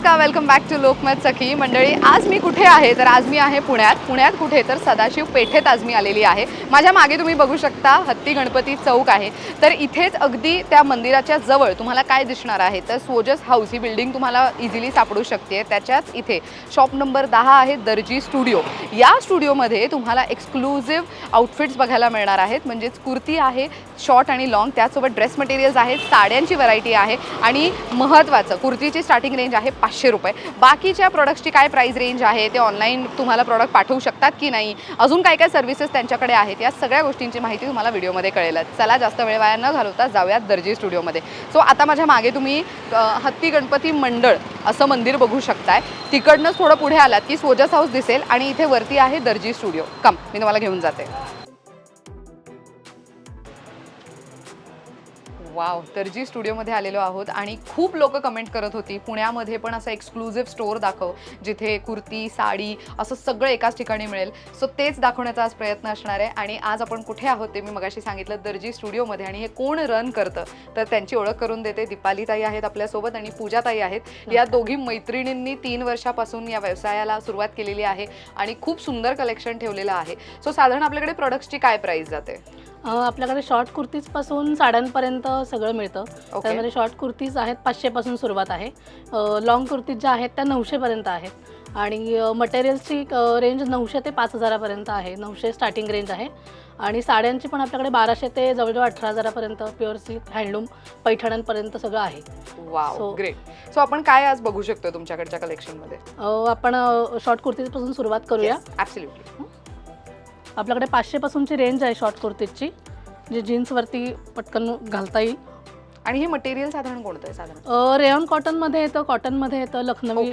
नमस्कार welcome back to Lokmat Sakhi. मंडळी आज मी कुठे आहे? तर आज मी आहे पुण्यात. पुण्यात कुठे? तर सदाशिव पेठेत आज मी आलेली आहे. माझ्या मागे तुम्ही बघू शकता हत्ती गणपती चौक आहे. तर इथेच अगदी त्या मंदिराच्या जवळ तुम्हाला काय दिसणार आहे? तर सोजस हाऊस ही बिल्डिंग तुम्हाला इझिली सापडू शकते. त्याच्याच इथे शॉप नंबर दहा आहे दर्जी स्टुडिओ या स्टुडिओमध्ये तुम्हाला एक्सक्लुझिव्ह आउटफिट्स बघायला मिळणार आहेत. म्हणजेच कुर्ती आहे शॉर्ट आणि लॉंग त्यासोबत ड्रेस मटेरियल्स आहेत साड्यांची व्हरायटी आहे आणि महत्त्वाचं कुर्तीची स्टार्टिंग रेंज आहे पाचशे रुपये. बाकीच्या प्रोडक्ट्सची काय प्राईस रेंज आहे? ते ऑनलाईन तुम्हाला प्रॉडक्ट पाठवू शकतात की नाही? अजून काय काय सर्व्हिसेस त्यांच्याकडे आहेत? या सगळ्या गोष्टींची माहिती तुम्हाला व्हिडिओमध्ये कळेलच चला जास्त वेळ वाया न घालवता जाऊयात दर्जी स्टुडिओमध्ये सो आता माझ्या मागे तुम्ही हत्ती गणपती मंडळ असं मंदिर बघू शकताय. तिकडनंच थोडं पुढे आलात की सोजस हाऊस दिसेल आणि इथे वरती आहे दर्जी स्टुडिओ कम मी तुम्हाला घेऊन जाते. वाव दर्जी स्टुडिओमध्ये आलेलो आहोत आणि खूप लोक कमेंट करत होती पुण्यामध्ये पण असं एक्सक्लुझिव्ह स्टोअर दाखव जिथे कुर्ती साडी असं सगळं एकाच ठिकाणी मिळेल. सो तेच दाखवण्याचा आज प्रयत्न असणार आहे आणि आज आपण कुठे आहोत ते मी मगाशी सांगितलं दर्जी स्टुडिओमध्ये आणि हे कोण रन करतं? तर त्यांची ओळख करून देते. दीपाली ताई आहेत आपल्यासोबत आणि पूजा ताई आहेत. या दोघी मैत्रिणींनी तीन वर्षापासून या व्यवसायाला सुरुवात केलेली आहे आणि खूप सुंदर कलेक्शन ठेवलेलं आहे. सो साधारण आपल्याकडे प्रॉडक्ट्सची काय प्राईस जाते? आपल्याकडे शॉर्ट कुर्तीजपासून साड्यांपर्यंत सगळं मिळतं. त्यामध्ये शॉर्ट कुर्तीज आहेत पाचशेपासून सुरुवात आहे. लॉंग कुर्तीज ज्या आहेत त्या नऊशेपर्यंत आहेत. आणि मटेरियल्सची रेंज नऊशे ते पाच हजारापर्यंत आहे. नऊशे स्टार्टिंग रेंज आहे. आणि साड्यांची पण आपल्याकडे बाराशे ते जवळजवळ अठरा हजारापर्यंत प्युअर सिल्क हँडलूम पैठणांपर्यंत सगळं आहे. वाव ग्रेट सो आपण काय आज बघू शकतो तुमच्याकडच्या कलेक्शनमध्ये आपण शॉर्ट कुर्तीजपासून सुरुवात करूया. ऍब्सल्युटली आपल्याकडे पाचशेपासूनची रेंज आहे शॉर्ट कुर्तीजची. जी जीन्सवरती पटकन घालता येईल. आणि हे मटेरियल साधारण कोणतं आहे साधारण? रेयॉन कॉटनमध्ये येतं कॉटनमध्ये येतं लखनवी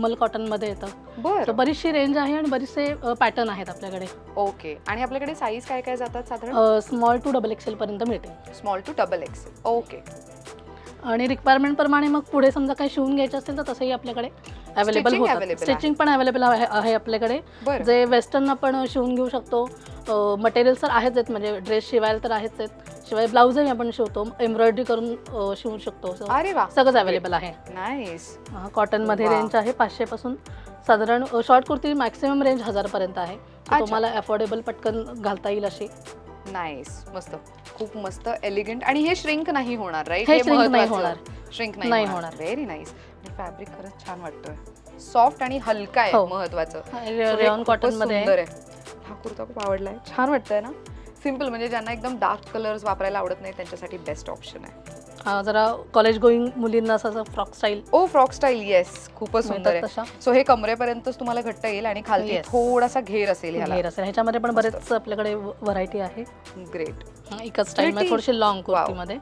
मल कॉटनमध्ये येतं. तर बरं बरीचशी रेंज आहे आणि बरेचसे पॅटर्न आहेत आपल्याकडे. ओके आणि आपल्याकडे साईज काय काय जातात साधारण? स्मॉल टू डबल एक्सेल पर्यंत मिळते. Small to double X okay आणि रिक्वायरमेंट प्रमाणे मग पुढे समजा काही शिवून घ्यायचं असेल तर तसंही आपल्याकडे अवेलेबल Stitching आहे. स्टिचिंग पण अवेलेबल आहे आहे आपल्याकडे. बरं. जे वेस्टर्न आपण शिवून घेऊ शकतो मटेरियल्स तर आहेच आहेत म्हणजे ड्रेस शिवायला तर आहेच आहेत. शिवाय ब्लाऊजही आपण शिवतो एम्ब्रॉयडरी करून अ, शिवू शकतो. So, अरे वा. सगळंच अवेलेबल आहे. नाईस कॉटनमध्ये वा. रेंज आहे पाचशेपासून साधारण शॉर्ट कुर्ती मॅक्सिमम रेंज हजारपर्यंत आहे. तर अच्छा. तुम्हाला अफोर्डेबल पटकन घालता येईल अशी. नाईस मस्त. खूप मस्त एलिगंट आणि हे श्रिंक नाही होणार राईट हे shrink नाही होणार. श्रिंक नाही नाही होणार. होणार. व्हेरी नाईस फॅब्रिक खरंच छान वाटतोय. सॉफ्ट आणि हलका आहे हो. महत्वाचं. रेऑन कॉटनमध्ये आहे. हा कुर्ता खूप आवडलाय. छान वाटतंय ना? सिंपल म्हणजे ज्यांना एकदम डार्क कलर्स वापरायला आवडत नाही त्यांच्यासाठी बेस्ट ऑप्शन आहे. जरा कॉलेज गोईंग मुलींना असं frock style oh frock style yes खूपच सुंदर आहे. तशा. सो हे कमरेपर्यंतच तुम्हाला घट्ट येईल आणि खालती Yes. थोडासा घेर असेल ह्याला. घेर असेल. ह्याच्यामध्ये पण बरेच आपल्याकडे व्हरायटी आहे. ग्रेट हा, एकाच स्टाईल मध्ये Pretty. थोडीशी लॉंग Wow. कुर्तीमध्ये.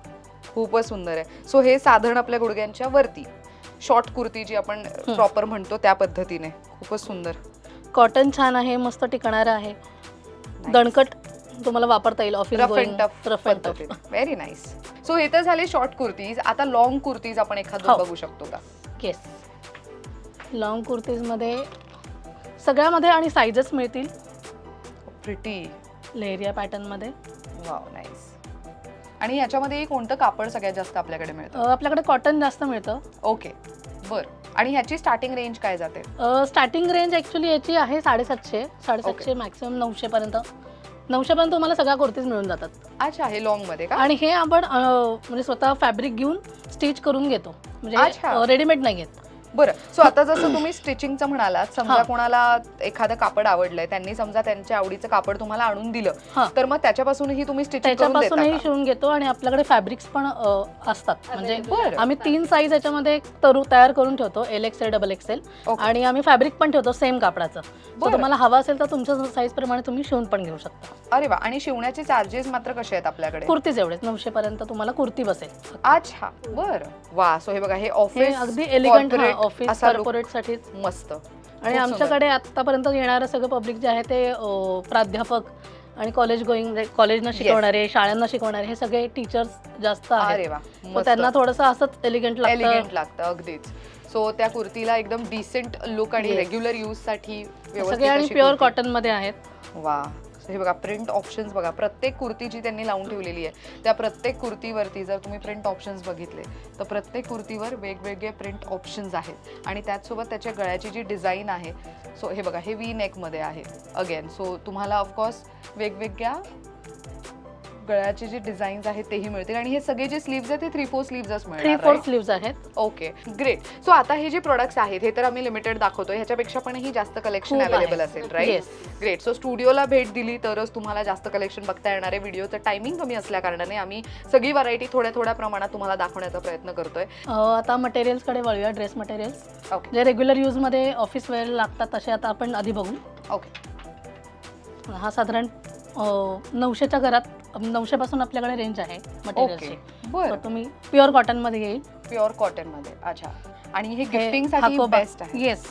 खूपच सुंदर आहे. सो हे साधारण आपल्या गुडघ्यांच्या वरती. शॉर्ट कुर्ती जी आपण प्रॉपर म्हणतो त्या पद्धतीने. खूपच सुंदर. कॉटन छान आहे मस्त टिकणारं आहे. दणकट तुम्हाला वापरता येईल office rough going and tough rough and tough very nice so हे तर झाले शॉर्ट कुर्तीज. आता लॉंग कुर्तीज आपण एखादं हो. बघू शकतो का? केस लॉंग कुर्तीजमध्ये सगळ्यामध्ये आणि साईजेस मिळतील. प्रिटी लेहरिया पॅटर्नमध्ये वाव नाईस आणि याच्यामध्ये कोणतं कापड सगळ्यात जास्त आपल्याकडे मिळतं? आपल्याकडे कॉटन जास्त मिळतं. ओके बर. आणि ह्याची स्टार्टिंग रेंज काय जाते? स्टार्टिंग रेंज ॲक्च्युली याची आहे साडेसातशे साडेसातशे मॅक्सिमम नऊशेपर्यंत. नऊशेपर्यंत तुम्हाला सगळ्या कुर्तीज मिळून जातात. अच्छा हे लॉंगमध्ये का? आणि हे आपण म्हणजे स्वतः फॅब्रिक घेऊन स्टिच करून घेतो. म्हणजे. रेडीमेड नाही घेत. बरं. सो आता जसं तुम्ही स्टिचिंगचं म्हणालात समजा. कोणाला एखादं कापड आवडलंय त्यांनी समजा त्यांच्या आवडीचं कापड तुम्हाला आणून दिलं. तर मग त्याच्यापासूनही तुम्ही स्टिचिंग त्याच्यापासूनही? शिवून घेतो आणि आपल्याकडे फॅब्रिक्स पण असतात. म्हणजे बरं. आम्ही तीन साईज याच्यामध्ये तरू तयार करून ठेवतो एल एक्सेल डबल एक्सेल. आणि आम्ही फॅब्रिक पण ठेवतो सेम कापडाचं. तुम्हाला हवा असेल तर तुमच्या साईज प्रमाणे तुम्ही शिवून पण घेऊ शकता. अरे वा. आणि शिवण्याचे चार्जेस मात्र कसे आहेत आपल्याकडे? कुर्तीच एवढेच. नऊशे पर्यंत तुम्हाला कुर्ती बसेल. अच्छा. बर. वा. सो हे बघा हे ऑफिस अगदी एलिगंट ऑफिस असा look. कॉर्पोरेटसाठी मस्त. आणि आमच्याकडे आतापर्यंत येणारं सगळं पब्लिक जे आहे ते अ, प्राध्यापक आणि कॉलेज गोईंग कॉलेजना शिकवणारे शाळांना शिकवणारे हे सगळे टीचर्स जास्त आहेत. वा मग त्यांना थोडंसं असंच एलिगंट लागतं. एलिगंट लागतं अगदीच. सो त्या कुर्तीला एकदम डिसेंट लुक आणि Yes. रेग्युलर यूजसाठी व्यवस्थित सगळे आणि अशी प्युअर कुर्ती. कॉटनमध्ये आहेत. वा. हे बघा प्रिंट ऑप्शन्स बघा. प्रत्येक कुर्ती जी त्यांनी लावून ठेवलेली आहे त्या प्रत्येक कुर्तीवरती जर तुम्ही प्रिंट ऑप्शन्स बघितले तर प्रत्येक कुर्तीवर वेगवेगळे प्रिंट ऑप्शन्स आहेत. आणि त्याचसोबत त्याच्या गळ्याची जी डिझाईन आहे सो हे बघा हे वी नेकमध्ये आहे. अगेन सो तुम्हाला ऑफकोर्स वेगवेगळ्या गळ्याचे जे डिझाईन्स आहेत तेही मिळतील. आणि हे सगळे जे स्लीव्ज आहेत ते थ्री फोर स्लीव्हच थ्री फोर? स्लीव्ज आहेत. ओके ग्रेट सो आता हे जे प्रोडक्ट्स आहेत हे तर आम्ही लिमिटेड दाखवतोय. ह्याच्यापेक्षा पण ही जास्त कलेक्शन खूप आहे. अवेलेबल असेल राईट Yes. ग्रेट सो स्टुडिओला भेट दिली तरच तुम्हाला जास्त कलेक्शन बघता येणार आहे. व्हिडिओचं टायमिंग कमी असल्या कारणाने आम्ही सगळी व्हरायटी थोड्या थोड्या प्रमाणात तुम्हाला दाखवण्याचा प्रयत्न करतोय. अ, आता मटेरियल्सकडे वळूया ड्रेस मटेरियल्स ओके जे रेग्युलर यूजमध्ये ऑफिस वेअर लागतात तसे आता आपण आधी बघू. ओके हा साधारण अ, नऊशेच्या घरात नऊशेपासून आपल्याकडे रेंज आहे ओके मटेरियलची बरं. तुम्ही प्युअर कॉटनमध्ये येईल. प्युअर कॉटनमध्ये. अच्छा. आणि हे गिफ्टिंगसाठी बेस्ट आहे. येस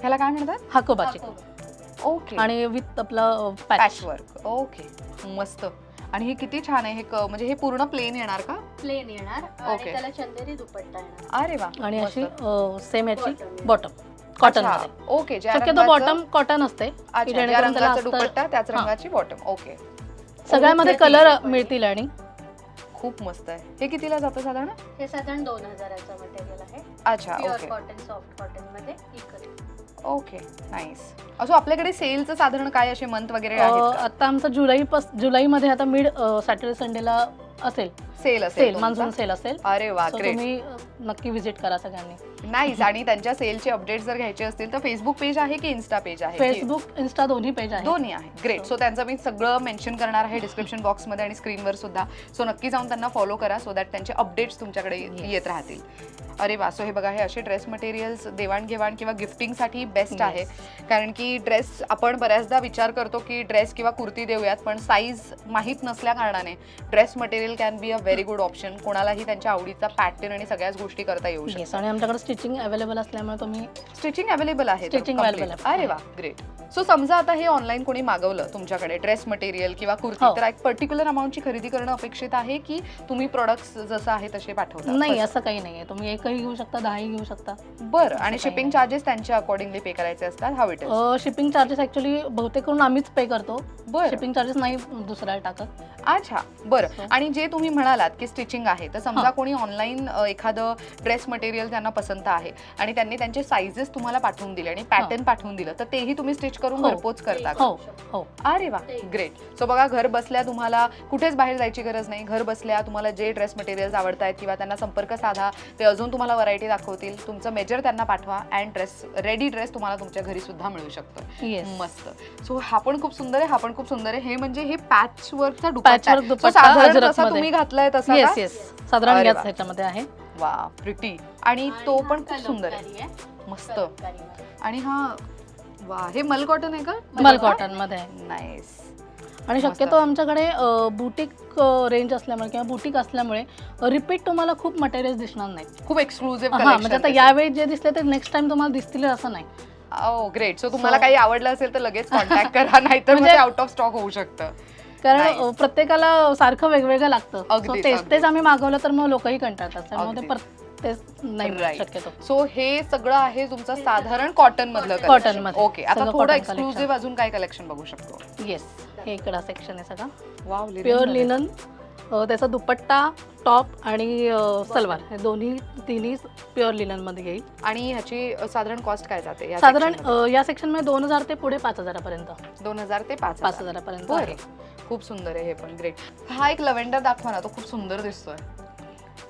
ह्याला काय म्हणतात? हाकोबाची. ओके आणि विथ आपलं पॅच वर्क ओके मस्त. आणि हे किती छान आहे. हे क- म्हणजे हे पूर्ण प्लेन येणार का? प्लेन येणार. Okay. आणि त्याला चंदेरी दुपट्टा येणार. अरे वा. आणि मस्त. अशी सेम याची. बॉटम कॉटन अच्छा, मध्ये. ओके ज्या शक्यतो रंगाचं- बॉटम कॉटन असते. की अच्छा. ज्या जेणेकरून त्याला रंगाचा अस्तर- दुपट्टा त्याच हां. रंगाची बॉटम ओके सगळ्यामध्ये कलर. मिळतील आणि? खूप मस्त आहे. हे कितीला जातं साधारण? हे साधारण दोन हजाराचं मटेरियल आहे. अच्छा प्युअर ओके कॉटन सॉफ्ट कॉटनमध्ये ओके नाईस असो आपल्याकडे सेलचं साधारण काय असे मंथ वगैरे आहेत आता आमचं जुलै पास जुलैमध्ये आता मिड सॅटर्डे संडेला असेल. सेल असेल सेल तुमचा? मान्सून सेल असेल. अरे वा So ग्रेट तुम्ही अ, नक्की विजिट करा सगळ्यांनी. नाईस आणि त्यांच्या सेलचे अपडेट जर घ्यायचे असतील तर फेसबुक पेज आहे की इन्स्टा पेज आहे? फेसबुक इन्स्टा दोन्ही पेज आहे दोन्ही आहे ग्रेट सो त्यांचं मी सगळं मेन्शन करणार आहे डिस्क्रिप्शन बॉक्समध्ये आणि स्क्रीनवर सुद्धा. सो नक्की जाऊन त्यांना फॉलो करा सो दॅट त्यांचे अपडेट्स तुमच्याकडे येत राहतील. अरे वा. सो हे बघा हे असे ड्रेस मटेरियल्स देवाणघेवाण किंवा गिफ्टिंगसाठी बेस्ट. आहे. कारण की ड्रेस आपण बऱ्याचदा विचार करतो की ड्रेस किंवा कुर्ती देऊयात पण साईज माहीत नसल्या कारणाने dress material can be a very good option कोणालाही त्यांच्या आवडीचा पॅटर्न आणि सगळ्याच गोष्टी करता येऊ शकतात. आणि आमच्याकडे स्टिचिंग अवेलेबल असल्यामुळे तुम्ही स्टिचिंग अवेलेबल आहे तर Stitching complete. available आहे. अरे वा ग्रेट सो समजा आता हे ऑनलाईन कोणी मागवलं तुमच्याकडे ड्रेस मटेरियल किंवा कुर्ती हो. तर एक पर्टिक्युलर अमाऊंटची खरेदी करणं अपेक्षित आहे की तुम्ही प्रोडक्ट्स जसं आहे तसे पाठवता नाही. असं काही नाहीये तुम्ही एकही घेऊ शकता दहाही घेऊ शकता बरं आणि शिपिंग. चार्जेस त्यांच्या अकॉर्डिंगली पे करायचे असतात how it is shipping charges actually बहुतेक करून आम्हीच पे करतो बरं शिपिंग चार्जेस नाही दुसऱ्याला टाकत अच्छा बरं. आणि जे तुम्ही म्हणालात की स्टिचिंग आहे तर समजा हा. कोणी ऑनलाईन एखादं ड्रेस मटेरियल त्यांना पसंत आहे आणि त्यांनी त्यांचे साईजेस तुम्हाला पाठवून दिले आणि पॅटर्न पाठवून दिलं तर तेही तुम्ही स्टिच करून हो. घरपोच करता का? हो हो अरे वा ग्रेट सो बघा घर बसल्या तुम्हाला कुठेच बाहेर जायची गरज नाही घर बसल्या तुम्हाला जे ड्रेस मटेरियल्स आवडत आहेत किंवा त्यांना संपर्क साधा ते अजून तुम्हाला व्हरायटी दाखवतील तुमचं मेजर त्यांना पाठवा अँड ड्रेस रेडी ड्रेस तुम्हाला तुमच्या घरी सुद्धा मिळू शकतो मस्त सो हा पण खूप सुंदर आहे हा पण खूप सुंदर आहे हे म्हणजे हे पॅच वर्कचा दुपट्टा Patchwork आहे. So दुपट्टा साधारण अजरकमध्ये. तसा तुम्ही घातलाय तसा येस का? येस साधारण अरे याच वा. ह्याच्यामध्ये आहे वा प्रिटी आणि तो पण खूप सुंदर आहे. मस्त. आणि हा वा हे मल कॉटन आहे का? मल कॉटनमध्ये आहे. नाईस आणि मस्त. शक्यतो आमच्याकडे बुटीक रेंज असल्यामुळे किंवा बुटीक असल्यामुळे रिपीट तुम्हाला खूप मटेरियल दिसणार नाहीत. खूप एक्सक्लुझिव्ह हा म्हणजे आता यावेळी जे दिसले ते नेक्स्ट टाइम तुम्हाला दिसतील असं नाही. ओ ग्रेट सो तुम्हाला So- काही आवडलं असेल तर लगेच कॉन्टॅक्ट करा नाहीतर म्हणजे- आउट ऑफ स्टॉक होऊ शकतं. कारण. अ, प्रत्येकाला सारखं वेगवेगळं लागतं. So अगदीच, तेच. तेच आम्ही मागवलं तर मग लोकही कंटाळतात. त्यामुळे ते अगदीच. पर- तेच नाही Right. शक्यतो सो हे सगळं आहे तुमचं साधारण कॉटन मधलं Cotton collection. मध्ये. ओके आता सगळं थोडं cotton एक्सक्लुझिव्ह. अजून काय कलेक्शन बघू शकतो येस हे इकडं सेक्शन आहे सगळं वाव प्युअर लिनन त्याचा दुपट्टा टॉप आणि अ, सलवार हे दोन्ही तिन्ही प्युअर लिननमध्ये येईल आणि ह्याची अ, साधारण कॉस्ट काय जाते या साधारण section मध्ये? अ, या सेक्शनमध्ये दोन हजार ते पुढे पाच हजारापर्यंत दोन हजार ते पाच पाच हजार. हजारापर्यंत बरं आहे. खूप सुंदर आहे हे पण ग्रेट हा एक लव्हेंडर दाखवा ना तो खूप सुंदर दिसतोय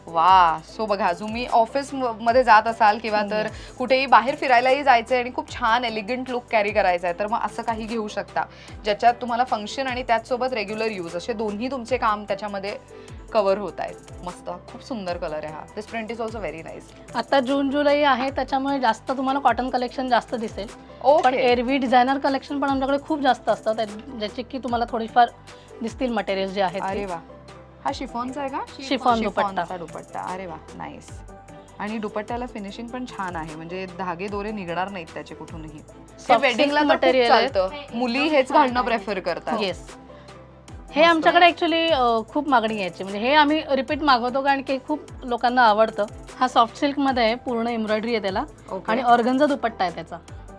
वा सो बघा तुम्ही ऑफिसमध्ये जात असाल किंवा तर कुठेही बाहेर फिरायलाही जायचंय आणि खूप छान एलिगंट लुक कॅरी करायचा आहे तर मग असं काही घेऊ शकता. ज्याच्यात तुम्हाला फंक्शन आणि त्याचसोबत रेग्युलर यूज असे दोन्ही तुमचे काम त्याच्यामध्ये कव्हर होत आहेत. मस्त खूप सुंदर कलर आहे हा. This print is also very nice आता जून जुलै आहे त्याच्यामुळे जास्त तुम्हाला कॉटन कलेक्शन जास्त दिसेल. पण एरवी डिझायनर कलेक्शन पण आमच्याकडे खूप जास्त असतं त्या- ज्याचे की तुम्हाला थोडीफार दिसतील मटेरियल जे आहेत अरे ते. वा. हा शिफॉनचा आहे का? शिफॉन दुपट्टा. शिफॉनचा दुपट्टा. अरे वा नाईस आणि दुपट्ट्याला फिनिशिंग पण छान आहे. म्हणजे धागे दोरे निघणार नाहीत त्याचे कुठूनही. हे वेडिंगला मटेरियल. चालतं. मुली हेच घालणं प्रेफर करतात. येस हे आमच्याकडे ऍक्च्युली खूप मागणी यायची. म्हणजे हे आम्ही रिपीट मागवतो कारण की खूप लोकांना आवडतं. हा सॉफ्ट सिल्कमध्ये आहे पूर्ण एम्ब्रॉयडरी आहे त्याला. आणि ऑर्गनचा दुपट्टा आहे त्याचा.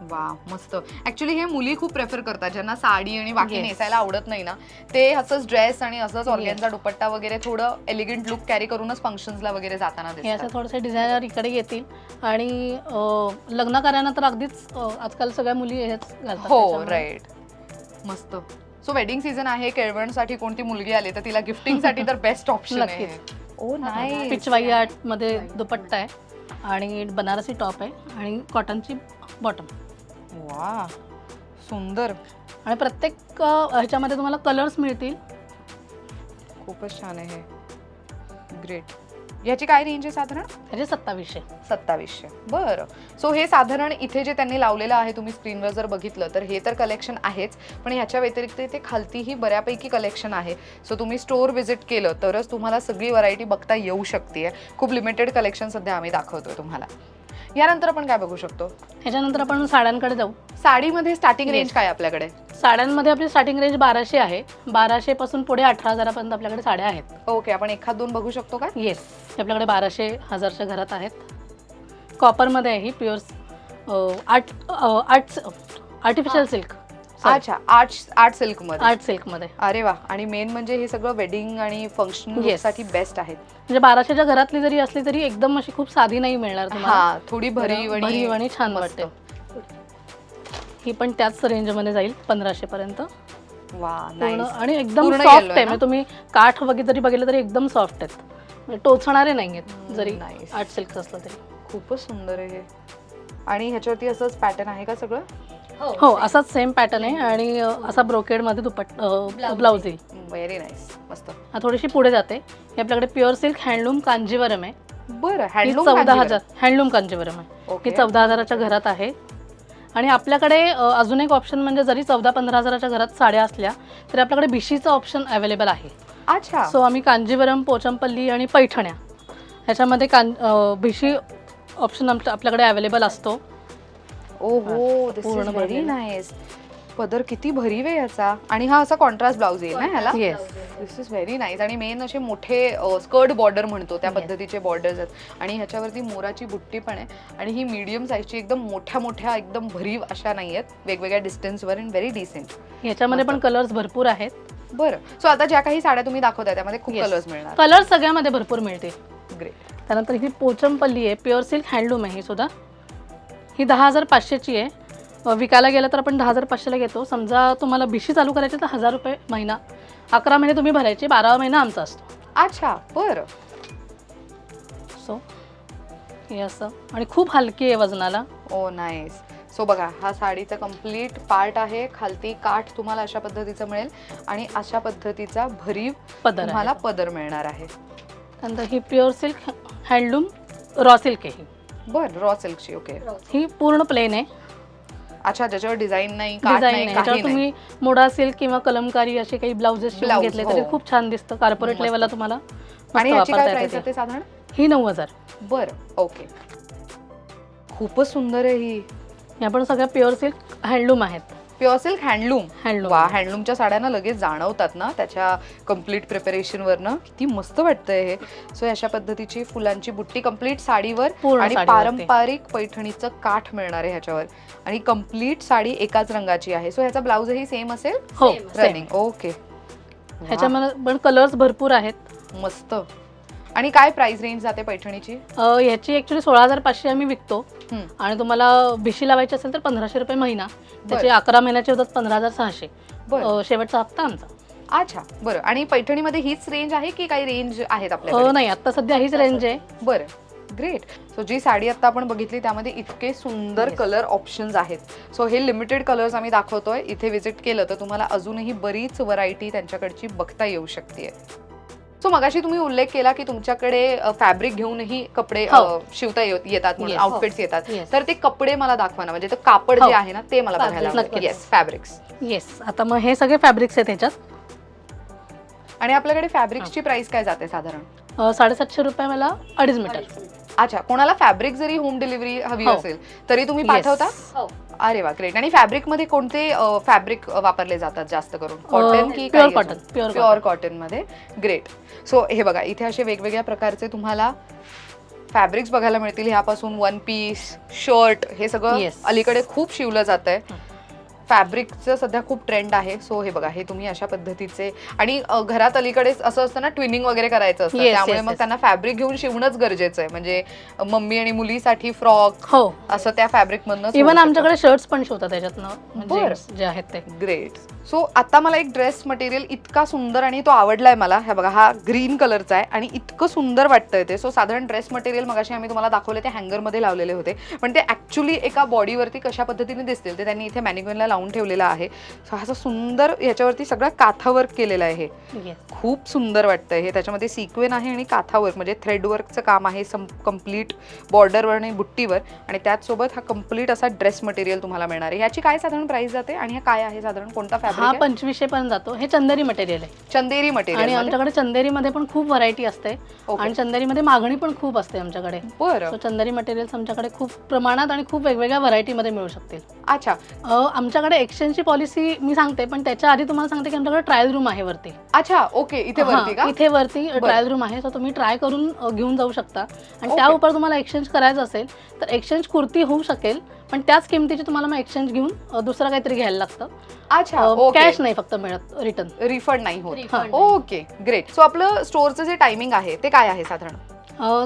वा मस्त. ऍक्च्युली हे मुली खूप प्रेफर करतात ज्यांना साडी आणि बाकी Yes. नेसायला आवडत नाही ना. ते असंच ड्रेस आणि असंच ऑर्गेनचा दुपट्टा वगैरे थोडं एलिगंट लुक कॅरी करूनच फंक्शन्सला वगैरे जाताना हे असं दिसतात थोडेसे डिझायनर इकडे येतील आणि अं, लग्न कार्यानं तर अगदीच अं, आजकाल सगळ्या मुली हेच घालतात हो त्याच्यामुळे. राईट मस्त. सो वेडिंग सीझन आहे केळवणसाठी कोणती मुलगी आली तर तिला गिफ्टिंगसाठी तर बेस्ट ऑप्शन आहे. नक्कीच. ओ नाही पिचवाई आर्टमध्ये दुपट्टा आहे आणि बनारसी टॉप आहे आणि कॉटनची बॉटम वा सुंदर. आणि प्रत्येक अं, ह्याच्यामध्ये तुम्हाला कलर्स मिळतील. खूपच छान आहे ग्रेट याची काय रेंज आहे साधारण? ह्याचे सत्तावीसशे. सत्तावीसशे. बरं. सो हे साधारण इथे जे त्यांनी लावलेलं आहे तुम्ही स्क्रीनवर जर बघितलं तर हे तर कलेक्शन आहेच पण ह्याच्या व्यतिरिक्त इथे खालतीही बऱ्यापैकी कलेक्शन आहे. सो तुम्ही स्टोअर व्हिजिट केलं तरच तुम्हाला सगळी व्हरायटी बघता येऊ शकते खूप लिमिटेड कलेक्शन सध्या आम्ही दाखवतोय तुम्हाला. यानंतर आपण काय बघू शकतो? ह्याच्यानंतर आपण साड्यांकडे जाऊ. साडीमध्ये स्टार्टिंग रेंज. काय आपल्याकडे? साड्यांमध्ये आपली स्टार्टिंग रेंज बाराशे आहे. बाराशे पासून पुढे अठरा हजारापर्यंत आपल्याकडे साड्या आहेत. ओके आपण एखाद दोन बघू शकतो का? येस आपल्याकडे बाराशे हजारच्या घरात आहेत. कॉपरमध्ये आहे ही pure art art artificial silk अच्छा आर्ट आर्ट सिल्कमध्ये आर्ट सिल्कमध्ये. अरे वा. आणि मेन म्हणजे हे सगळं वेडिंग आणि फंक्शन Yes. साठी बेस्ट आहेत. म्हणजे बाराशेच्या घरातली जरी असली तरी एकदम अशी खूप साधी नाही मिळणार तुम्हाला. हा थोडी भरीव आणि भरीव आणि छान मस्त. वाटते. ही पण त्याच रेंजमध्ये जाईल पंधराशे पर्यंत. वा पूर्ण nice. आणि एकदम पूर्ण सॉफ्ट yellow आहे आहे ना? म्हणजे तुम्ही काठ वगैरे जरी बघितलं तरी एकदम सॉफ्ट आहेत. म्हणजे टोचणारे नाही आहेत जरी nice. आर्ट सिल्क असलं तरी. खूपच सुंदर आहे हे. आणि ह्याच्यावरती असंच पॅटर्न आहे का सगळं? हो असाच सेम पॅटर्न आहे आणि असा ब्रोकेडमध्ये दुपट ब्लाऊज येईल व्हेरी नाईस मस्त. हा थोडीशी पुढे जाते. ही आपल्याकडे प्युअर सिल्क हँडलूम कांजीवरम आहे. बरं ही हँडलूम चौदा हजार हँडलूम कांजीवरम आहे. ही चौदा हजाराच्या घरात आहे. आणि आपल्याकडे अजून एक ऑप्शन म्हणजे जरी चौदा पंधरा हजाराच्या घरात साड्या असल्या तरी आपल्याकडे भिशीचं ऑप्शन अवेलेबल आहे. अच्छा. सो आम्ही कांजीवरम पोचमपल्ली आणि पैठण्या ह्याच्यामध्ये कां भिशी ऑप्शन आमच्या आपल्याकडे अवेलेबल असतो. ओ हो दिस पूर्ण इज व्हेरी भरलेला. नाईस पदर किती भरीव आहे याचा. आणि हा असा कॉन्ट्रास्ट ब्लाउज येईल ना ह्याला yes this is very nice आणि मेन असे मोठे स्कर्ट बॉर्डर म्हणतो त्या Yes. पद्धतीचे बॉर्डर्स आहेत. आणि ह्याच्यावरती मोराची बुट्टी पण आहे. आणि ही मीडियम साईजची एकदम मोठ्या मोठ्या एकदम भरीव अशा नाही आहेत वेगवेगळ्या डिस्टन्सवर अँड व्हेरी डिसेंट ह्याच्यामध्ये पण. कलर्स भरपूर आहेत. बरं. सो आता ज्या काही साड्या तुम्ही दाखवताय त्यामध्ये खूप Yes. कलर्स मिळणार. कलर सगळ्यामध्ये भरपूर मिळतील. ग्रेट त्यानंतर ही पोचमपल्ली आहे. प्युअर सिल्क हँडलूम आहे ही सुद्धा. ही दहा हजार पाचशेची आहे. विकायला गेलं तर आपण दहा हजार पाचशेला घेतो. समजा तुम्हाला भिशी चालू करायची तर हजार रुपये महिना. अकरा महिने तुम्ही भरायचे बारा महिना आमचा असतो. अच्छा बरं. सो हे असं. आणि खूप हलकी आहे वजनाला. ओ नाईस सो बघा हा साडीचा कंप्लीट पार्ट आहे. खालती काठ तुम्हाला अशा पद्धतीचं मिळेल. आणि अशा पद्धतीचा भरीव पदर तुम्हाला. पदर मिळणार आहे. त्यानंतर ही pure silk handloom raw silk आहे ही. बर रॉ सिल्कची ओके ही पूर्ण प्लेन आहे. अच्छा ज्याच्यावर डिझाईन नाही काठ डिझाईन नाही. काही तुम्ही मोडा सिल्क किंवा कलमकारी असे काही ब्लाउजेस शिवून Blouse, घेतले तरी हो. खूप छान दिसतं. कॉर्पोरेट मस्त. लेवलला तुम्हाला मस्त आणि ह्याची काय वापरता प्राइस येते साधारण? ही नऊ हजार. बर ओके खूपच सुंदर आहे ही. या पण सगळ्या प्युअर सिल्क हँडलूम आहेत. Pure silk handloom. हँडलूम. वा हँडलूमच्या साड्यांना लगेच जाणवतात ना त्याच्या कंप्लीट प्रिपरेशनवरनं. किती मस्त वाटतंय हे. सो अशा पद्धतीची फुलांची बुट्टी कंप्लीट साडीवर आणि. पारंपरिक पैठणीचं काठ मिळणार आहे ह्याच्यावर. आणि कंप्लीट साडी एकाच रंगाची आहे. सो ह्याचा ब्लाउजही सेम असेल? हो रनिंग ओके. ह्याच्यामध्ये पण कलर्स भरपूर आहेत. मस्त. आणि काय प्राइस रेंज जाते पैठणीची? अ, याची ऍक्च्युली सोळा हजार पाचशे आम्ही विकतो. आणि तुम्हाला भिशी लावायची असेल तर पंधराशे रुपये महिना. त्याचे. अकरा महिन्याचे होतात पंधरा हजार सहाशे. शेवटचा हप्ता आमचा. अच्छा बरं. आणि पैठणीमध्ये हीच रेंज आहे की काही रेंज आहेत अ, आपल्याकडे नाही आता सध्या हीच रेंज आहे. बरं. ग्रेट सो जी साडी आता आपण बघितली त्यामध्ये इतके सुंदर Yes. कलर ऑप्शन्स आहेत. सो हे लिमिटेड कलर्स आम्ही दाखवतोय. इथे विजिट केलं तर तुम्हाला अजूनही बरीच व्हरायटी त्यांच्याकडची बघता येऊ शकते. सो मगाशी तुम्ही उल्लेख केला की तुमच्याकडे फॅब्रिक घेऊनही कपडे हो. शिवता येत- येतात म्हणून Yes. आउटफिट्स येतात Yes. तर ते कपडे मला दाखवा ना म्हणजे ते कापड हो. जे आहे ना ते मला Fabric. बघायला नक्कीच. येस फॅब्रिक्स येस आता मग हे सगळे फॅब्रिक्स आहेत ह्याच्यात आणि आपल्याकडे फॅब्रिक्सची प्राइस काय जाते साधारण साडेसातशे रुपये मला अडीच मीटर अच्छा कोणाला फॅब्रिक जरी होम डिलिव्हरी हवी हो. असेल तरी तुम्ही Yes. पाठवता हो अरे वा ग्रेट आणि फॅब्रिकमध्ये कोणते फॅब्रिक वापरले जातात जास्त करून? कॉटन की प्युअर कॉटन प्युअर कॉटनमध्ये. ग्रेट सो हे बघा इथे असे वेगवेगळ्या प्रकारचे तुम्हाला फॅब्रिक्स बघायला मिळतील. ह्यापासून वन पीस शर्ट हे सगळं. अलीकडे खूप शिवलं जात आहे. फॅब्रिकचं सध्या खूप ट्रेंड आहे. सो हे बघा हे तुम्ही अशा पद्धतीचे आणि घरात अलीकडेच असं असतं ना ट्विनिंग वगैरे करायचं असतं. Yes, त्यामुळे yes, मग yes. त्यांना फॅब्रिक घेऊन शिवणंच गरजेचं आहे. म्हणजे मम्मी आणि मुलीसाठी फ्रॉक हो. असं त्या फॅब्रिक मधनं इवन आमच्याकडे शर्ट्स पण शिवतात त्याच्यातनं. बरं. jeans जे आहेत ते. ग्रेट सो आता मला एक ड्रेस मटेरियल इतका सुंदर आणि तो आवडलाय मला. हे बघा हा ग्रीन कलरचा आहे आणि इतकं सुंदर वाटतंय ते. सो साधारण ड्रेस मटेरियल मगाशी आम्ही तुम्हाला दाखवले ते हँगरमध्ये लावलेले होते. पण ते ऍक्च्युली एका बॉडीवरती कशा पद्धतीने दिसतील ते त्यांनी इथे मॅनिक्युनला लावून ठेवलेलं आहे. सो असं सुंदर ह्याच्यावरती सगळं काथा वर्क केलेलं आहे. खूप सुंदर वाटतंय. हे त्याच्यामध्ये सिक्वेन आहे आणि काथा वर्क म्हणजे थ्रेड वर्कचं काम आहे सम कंप्लीट बॉर्डरवर आणि बुट्टीवर. आणि त्याचसोबत हा कंप्लीट असा ड्रेस मटेरियल तुम्हाला मिळणार आहे. याची काय साधारण प्राइस जाते आणि हे काय आहे साधारण? कोणता हा फॅब्रिक पंचवीसशे पर्यंत जातो. हे चंदेरी मटेरियल आहे. चंदेरी आणि मटेरियल आमच्याकडे चंदेरीमध्ये पण खूप व्हरायटी असते. आणि चंदेरीमध्ये मागणी पण खूप असते आमच्याकडे. बरं. चंदेरी मटेरियल्स आमच्याकडे खूप प्रमाणात आणि खूप वेगवेगळ्या व्हरायटीमध्ये मिळू शकतील. अच्छा. अ, आमच्याकडे एक्सचेंजची पॉलिसी मी सांगते पण त्याच्या आधी तुम्हाला सांगते की आमच्याकडे ट्रायल रूम आहे वरती. अच्छा ओके इथे वरती हा, इथे वरती ट्रायल रूम आहे तर तुम्ही ट्राय करून अ, घेऊन जाऊ शकता. आणि त्या Okay. उपर तुम्हाला एक्सचेंज करायचं असेल तर एक्सचेंज कुर्ती होऊ शकेल पण त्याच किमतीची तुम्हाला मग एक्सचेंज घेऊन अ, दुसरं काहीतरी घ्यायला लागतं. अच्छा ओके कॅश नाही फक्त मिळत रिटर्न रिफंड नाही होत. Refund. ओके ग्रेट सो आपलं स्टोअरचं जे टायमिंग आहे ते काय आहे साधारण?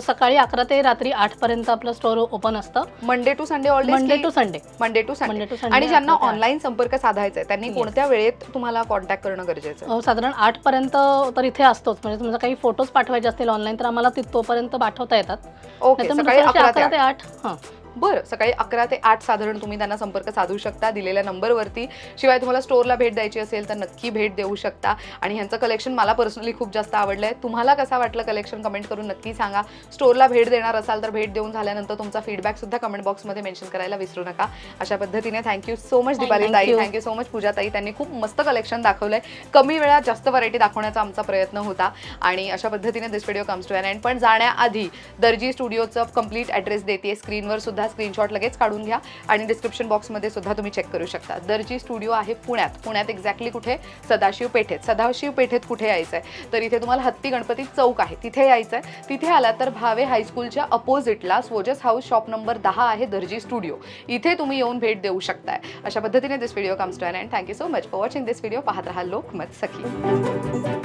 सकाळी अकरा ते रात्री आठ पर्यंत आपलं स्टोर ओपन असतं. Monday to Sunday all Monday to Sunday Monday to Sunday Monday to Sunday आणि ज्यांना ऑनलाईन संपर्क साधायचा आहे त्यांनी Yes. कोणत्या वेळेत तुम्हाला कॉन्टॅक्ट करणं गरजेचं आहे? साधारण आठ पर्यंत तर इथे असतोच. म्हणजे तुमचं काही फोटोज पाठवायचे असतील ऑनलाईन तर आम्हाला ति- तोपर्यंत पाठवता येतात. ओके नाहीतर मग सकाळी दुसऱ्या अकरा ते आठ. ते आठ हां. बरं सकाळी अकरा ते आठ साधारण तुम्ही त्यांना संपर्क साधू शकता दिलेल्या नंबरवरती. शिवाय तुम्हाला स्टोअरला भेट द्यायची असेल तर नक्की भेट देऊ शकता. आणि ह्यांचं कलेक्शन मला पर्सनली खूप जास्त आवडलं आहे तुम्हाला कसा वाटलं कलेक्शन कमेंट करून नक्की सांगा. स्टोअरला भेट देणार असाल तर भेट देऊन झाल्यानंतर तुमचा फीडबॅक सुद्धा कमेंट बॉक्समध्ये मेन्शन करायला विसरू नका. अशा पद्धतीने थँक्यू सो मच दीपाली ताई. थँक्यू सो मच पूजा ताई त्यांनी खूप मस्त कलेक्शन दाखवलंय. कमी वेळात जास्त व्हरायटी दाखवण्याचा आमचा प्रयत्न होता. आणि अशा पद्धतीने this video comes to an end पण जाण्याआधी दर्जी स्टुडिओचं कंप्लीट ॲड्रेस देते स्क्रीनवर सुद्धा स्क्रीनशॉट लगेच काढून घ्या आणि डिस्क्रिप्शन बॉक्समध्ये सुद्धा तुम्ही चेक करू शकता. दर्जी स्टुडिओ आहे पुण्यात. पुण्यात एक्झॅक्टली कुठे? सदाशिव पेठेत. सदाशिव पेठेत कुठे यायचं आहे तर इथे तुम्हाला हत्ती गणपती चौक आहे. तिथे यायचं आहे तिथे आला तर भावे हायस्कूलच्या अपोजिटला सोजस हाऊस शॉप नंबर दहा आहे दर्जी स्टुडिओ इथे तुम्ही येऊन भेट देऊ शकताय. अशा पद्धतीने this video comes to and thank you so much for watching this video पाहत राहा लोकमत सखी.